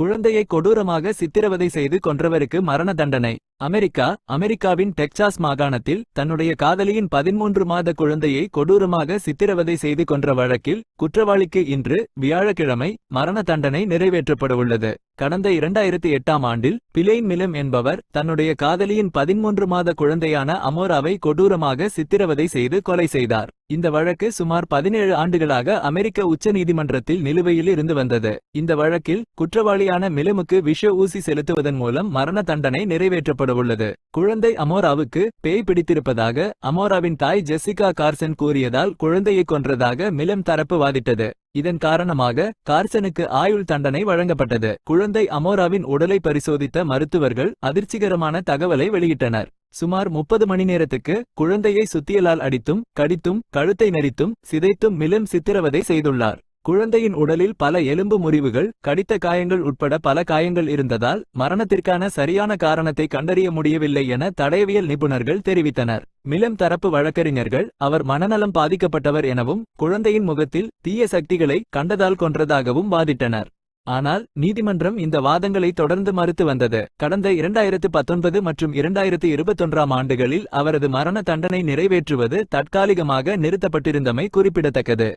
குழந்தையை கொடூரமாக சித்திரவதை செய்து கொன்றவருக்கு மரண தண்டனை. அமெரிக்கா அமெரிக்காவின் டெக்சாஸ் மாகாணத்தில் தன்னுடைய காதலியின் பதிமூன்று மாத குழந்தையை கொடூரமாக சித்திரவதை செய்து கொன்ற வழக்கில் குற்றவாளிக்கு இன்று வியாழக்கிழமை மரண தண்டனை நிறைவேற்றப்படவுள்ளது. கடந்த இரண்டாயிரத்தி எட்டாம் ஆண்டில் பிலெயின் மிலம் என்பவர் தன்னுடைய காதலியின் பதிமூன்று மாத குழந்தையான அமோராவை கொடூரமாக சித்திரவதை செய்து கொலை செய்தார். இந்த வழக்கு சுமார் பதினேழு ஆண்டுகளாக அமெரிக்க உச்ச நீதிமன்றத்தில் நிலுவையில் இருந்து வந்தது. இந்த வழக்கில் குற்றவாளியான மிலமுக்கு விஷ ஊசி செலுத்துவதன் மூலம் மரண தண்டனை நிறைவேற்றப்படும். உள்ளது குழந்தை அமோராவுக்கு பேய் பிடித்திருப்பதாக அமோராவின் தாய் ஜெசிகா கார்சன் கூறியதால் குழந்தையை கொன்றதாக மிலம் தரப்பு வாதிட்டது. இதன் காரணமாக கார்சனுக்கு ஆயுள் தண்டனை வழங்கப்பட்டது. குழந்தை அமோராவின் உடலை பரிசோதித்த மருத்துவர்கள் அதிர்ச்சிகரமான தகவலை வெளியிட்டனர். சுமார் முப்பது மணி நேரத்துக்கு குழந்தையை சுத்தியலால் அடித்தும் கடித்தும் கழுத்தை நெறித்தும் சிதைத்தும் மிலம் சித்திரவதை செய்துள்ளார். குழந்தையின் உடலில் பல எலும்பு முறிவுகள் கடித்த காயங்கள் உட்பட பல காயங்கள் இருந்ததால் மரணத்திற்கான சரியான காரணத்தை கண்டறிய முடியவில்லை என தடயவியல் நிபுணர்கள் தெரிவித்தனர். மிலம் தரப்பு வழக்கறிஞர்கள் அவர் மனநலம் பாதிக்கப்பட்டவர் எனவும் குழந்தையின் முகத்தில் தீய சக்திகளை கண்டதால் கொன்றதாகவும் வாதிட்டனர். ஆனால் நீதிமன்றம் இந்த வாதங்களை தொடர்ந்து மறுத்து வந்தது. கடந்த இரண்டாயிரத்து பத்தொன்பது மற்றும் இரண்டாயிரத்து இருபத்தொன்றாம் ஆண்டுகளில் அவரது மரண தண்டனை நிறைவேற்றுவது தற்காலிகமாக நிறுத்தப்பட்டிருந்தமை குறிப்பிடத்தக்கது.